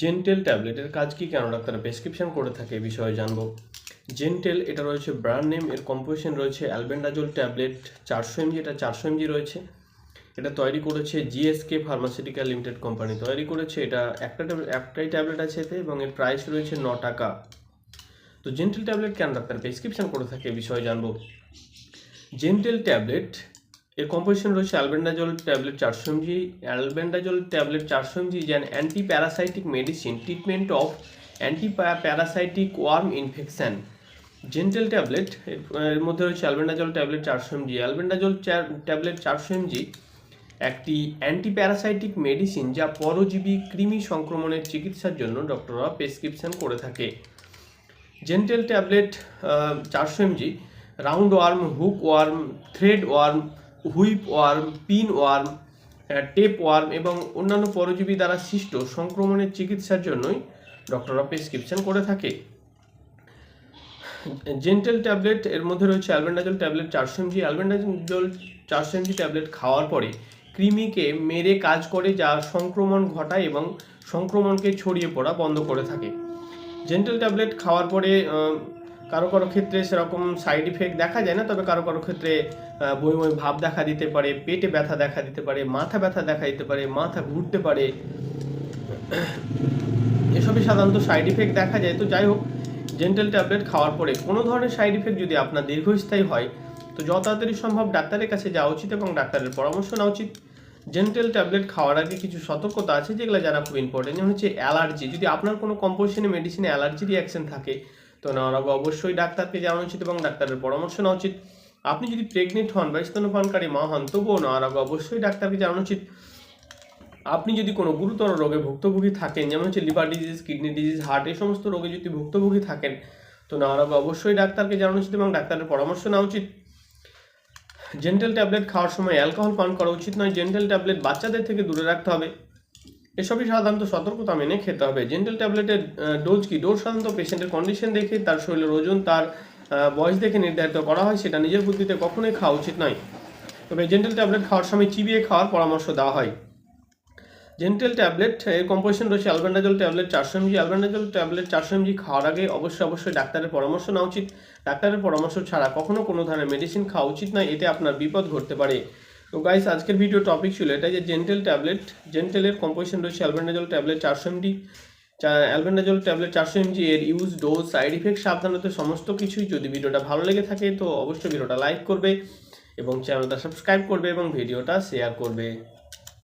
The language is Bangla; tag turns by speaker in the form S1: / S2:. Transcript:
S1: জেন্টেল ট্যাবলেটের কাজ কি কেন? ডাক্তার, প্রেসক্রিপশন করে থাকে এই বিষয়ে জানব। জেন্টেল, এটা রয়েছে ব্র্যান্ড নেম, এর কম্পোজিশন রয়েছে অ্যালবেন্ডাজোল ট্যাবলেট, চারশো এমজি, এটা চারশো এমজি রয়েছে। এটা তৈরি করেছে জিএসকে ফার্মাসিউটিক্যাল লিমিটেড কোম্পানি। তৈরি করেছে এটা একটা একটাই ট্যাবলেট আছে এতে এবং এর প্রাইস রয়েছে ন টাকা। তো জেন্টেল ট্যাবলেট কেন? ডাক্তার, প্রেসক্রিপশন করে থাকে এই বিষয়ে জানব। জেন্টেল ট্যাবলেট এর কম্পোজিশন রয়েছে অ্যালবেন্ডাজল ট্যাবলেট চারশো এমজি অ্যালবেন্ডাজল ট্যাবলেট চারশো MG an anti parasitic medicine treatment of anti parasitic worm infection Gentel tablet এর মধ্যে রয়েছে অ্যালবেন্ডাজল ট্যাবলেট চারশো এমজি অ্যালবেন্ডাজল ট্যাবলেট চারশো এমজি একটি অ্যান্টি প্যারাসাইটিক মেডিসিন যা পরজীবী কৃমি সংক্রমণের চিকিৎসার জন্য ডক্টররা প্রেসক্রিপশন করে থাকে। জেন্টেল ট্যাবলেট চারশো MG round worm hook worm thread worm whip worm, pin worm tape worm এবং অন্যান্য পরজীবী দ্বারা সৃষ্ট সংক্রমণের চিকিৎসার জন্যই ডক্টররা প্রেসক্রিপশন করে থাকে। জেন্টেল ট্যাবলেট, এর মধ্যে রয়েছে অ্যালবেন্ডাজল ট্যাবলেট, চারশো এমজি, অ্যালবেন্ডাজল চারশো এমজি ট্যাবলেট খাওয়ার পরে কৃমিকে মেরে কাজ করে যা সংক্রমণ ঘটায় এবং সংক্রমণকে ছড়িয়ে পড়া বন্ধ করে থাকে। জেন্টাল ট্যাবলেট খাওয়ার পরে কারও কারও ক্ষেত্রে সেরকম সাইড ইফেক্ট দেখা যায় না, তবে কারও কারও ক্ষেত্রে বই বই ভাব দেখা দিতে পারে, পেটে ব্যথা দেখা দিতে পারে, মাথা ব্যথা দেখা দিতে পারে, মাথা ঘুরতে পারে। এসবই সাধারণত সাইড ইফেক্ট দেখা যায়। তো যাই হোক জেন্টাল ট্যাবলেট খাওয়ার পরে কোনো ধরনের সাইড ইফেক্ট যদি আপনার দীর্ঘস্থায়ী হয়, তো যত তাড়াতাড়ি সম্ভব ডাক্তারের কাছে যাওয়া উচিত এবং ডাক্তারের পরামর্শ নেওয়া উচিত। জেন্টাল ট্যাবলেট খাওয়ার আগে কিছু সতর্কতা আছে যেগুলো জানা খুব ইম্পর্টেন্ট যেমন হচ্ছে অ্যালার্জি। যদি আপনার কোনো কম্পোজিশনে মেডিসিনে অ্যালার্জি রিয়াকশন থাকে তো নেওয়ার আগে অবশ্যই ডাক্তারকে জানানো উচিত এবং ডাক্তারের পরামর্শ নেওয়া উচিত। আপনি যদি প্রেগনেন্ট হন বা স্তনপানকারী মা হন, তবুও নেওয়ার আগে অবশ্যই ডাক্তারকে জানানো উচিত। আপনি যদি কোনো গুরুতর রোগে ভুক্তভোগী থাকেন, যেমন হচ্ছে liver disease kidney disease heart এই সমস্ত রোগে যদি ভুক্তভোগী থাকেন, তো নেওয়ার আগে অবশ্যই ডাক্তারকে জানানো উচিত এবং ডাক্তারের পরামর্শ নেওয়া উচিত। জেন্টাল ট্যাবলেট খাওয়ার সময় অ্যালকোহল পান করা উচিত নয়। জেন্টাল ট্যাবলেট বাচ্চাদের থেকে দূরে রাখতে হবে। এসবই সাধারণত সতর্কতা মেনে খেতে হবে। জেন্টাল ট্যাবলেটের ডোজ কি? ডোজ সাধারণত পেশেন্টের কন্ডিশন দেখে, তার শরীরের ওজন, তার বয়স দেখে নির্ধারিত করা হয়, সেটা নিজের বুদ্ধিতে কখনোই খাওয়া উচিত নয়। তবে জেন্টাল ট্যাবলেট খাওয়ার সময় চিবিয়ে খাওয়ার পরামর্শ দেওয়া হয়। জেন্টাল ট্যাবলেট এর কম্পোজিশন রয়েছে অ্যালবেন্ডাজল ট্যাবলেট চারশো এমজি অ্যালবেন্ডাজল ট্যাবলেট চারশো এমজি খাওয়ার আগে অবশ্যই অবশ্যই ডাক্তারের পরামর্শ নেওয়া উচিত। ডাক্তারের পরামর্শ ছাড়া কখনো কোনো ধরনের মেডিসিন খাওয়া উচিত নয়। এতে আপনার বিপদ ঘটতে পারে। তো গাইস আজকের ভিডিও টপিক ছিল এটা যে জেন্টেল ট্যাবলেট জেন্টেলের কম্পোজিশন রয়েছে অ্যালবেন্ডাজল ট্যাবলেট চারশো এমডি অ্যালবেন্ডাজল ট্যাবলেট চারশো এমজি এর ইউজ ডোজ সাইড ইফেক্ট সাবধানতা, সমস্ত কিছুই যদি ভিডিওটা ভালো লেগে থাকে, তো অবশ্যই ভিডিওটা লাইক করবে এবং চ্যানেলটা সাবস্ক্রাইব করবে এবং ভিডিওটা শেয়ার করবে।